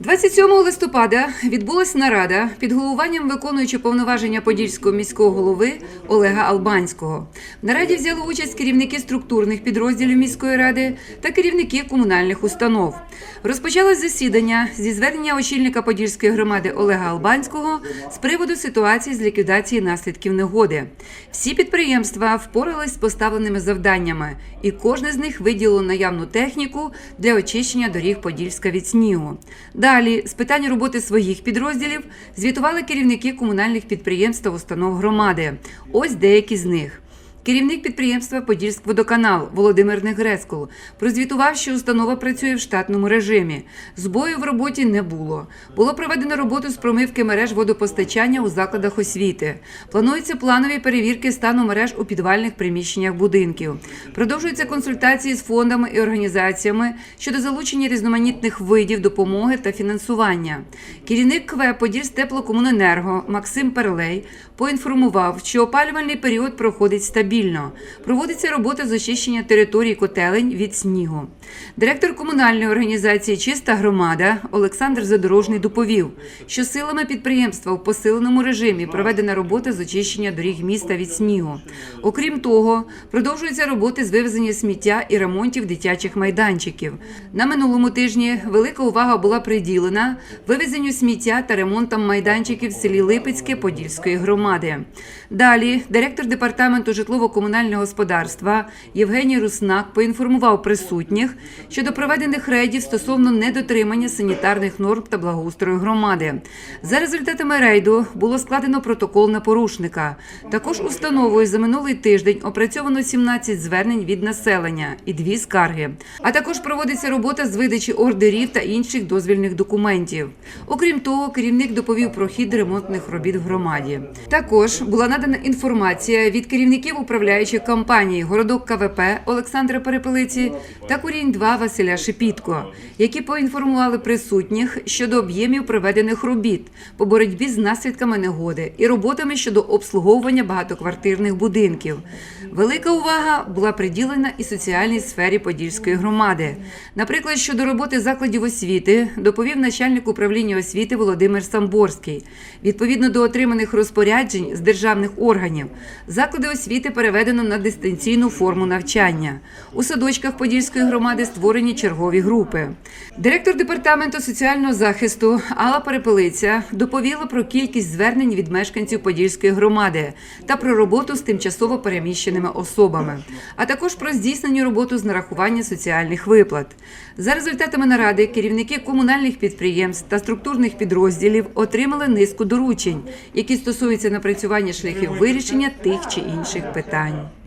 27 листопада відбулась нарада під головуванням виконуючого повноваження Подільського міського голови Олега Албанського. В нараді взяли участь керівники структурних підрозділів міської ради та керівники комунальних установ. Розпочалось засідання зі звернення очільника Подільської громади Олега Албанського з приводу ситуації з ліквідації наслідків негоди. Всі підприємства впорались з поставленими завданнями, і кожне з них виділило наявну техніку для очищення доріг Подільська від снігу. Далі з питань роботи своїх підрозділів звітували керівники комунальних підприємств та установ громади. Ось деякі з них. Керівник підприємства «Подільськводоканал» Володимир Негрецькол прозвітував, що установа працює в штатному режимі. Збою в роботі не було. Було проведено роботу з промивки мереж водопостачання у закладах освіти. Плануються планові перевірки стану мереж у підвальних приміщеннях будинків. Продовжуються консультації з фондами і організаціями щодо залучення різноманітних видів допомоги та фінансування. Керівник КВ «Подільстеплокомуненерго» Максим Перлей поінформував, що опалювальний період проходить стабільно. Проводиться робота з очищення територій котелень від снігу. Директор комунальної організації Чиста громада Олександр Задорожний доповів, що силами підприємства в посиленому режимі проведена робота з очищення доріг міста від снігу. Окрім того, продовжуються роботи з вивезення сміття і ремонтів дитячих майданчиків. На минулому тижні велика увага була приділена вивезенню сміття та ремонтам майданчиків в селі Липецьке Подільської громади. Далі директор департаменту житлово-комунального господарства Євгеній Руснак поінформував присутніх щодо проведених рейдів стосовно недотримання санітарних норм та благоустрою громади. За результатами рейду було складено протокол на порушника. Також установою за минулий тиждень опрацьовано 17 звернень від населення і дві скарги. А також проводиться робота з видачі ордерів та інших дозвільних документів. Окрім того, керівник доповів про хід ремонтних робіт в громаді. Також була надана інформація від керівників управляючих компаній Городок КВП Олександра Перепелиці та Курінь 2 Василя Шепітко, які поінформували присутніх щодо об'ємів проведених робіт по боротьбі з наслідками негоди і роботами щодо обслуговування багатоквартирних будинків. Велика увага була приділена і соціальній сфері Подільської громади. Наприклад, щодо роботи закладів освіти доповів начальник управління освіти Володимир Самборський. Відповідно до отриманих розпоряджень з державних органів, заклади освіти переведено на дистанційну форму навчання. У садочках Подільської громади створені чергові групи. Директор департаменту соціального захисту Алла Перепелиця доповіла про кількість звернень від мешканців Подільської громади та про роботу з тимчасово переміщеними особами, а також про здійснення роботу з нарахування соціальних виплат. За результатами наради керівники комунальних підприємств та структурних підрозділів отримали низку доручень, які стосуються напрацювання шляхів вирішення тих чи інших питань. Castaño.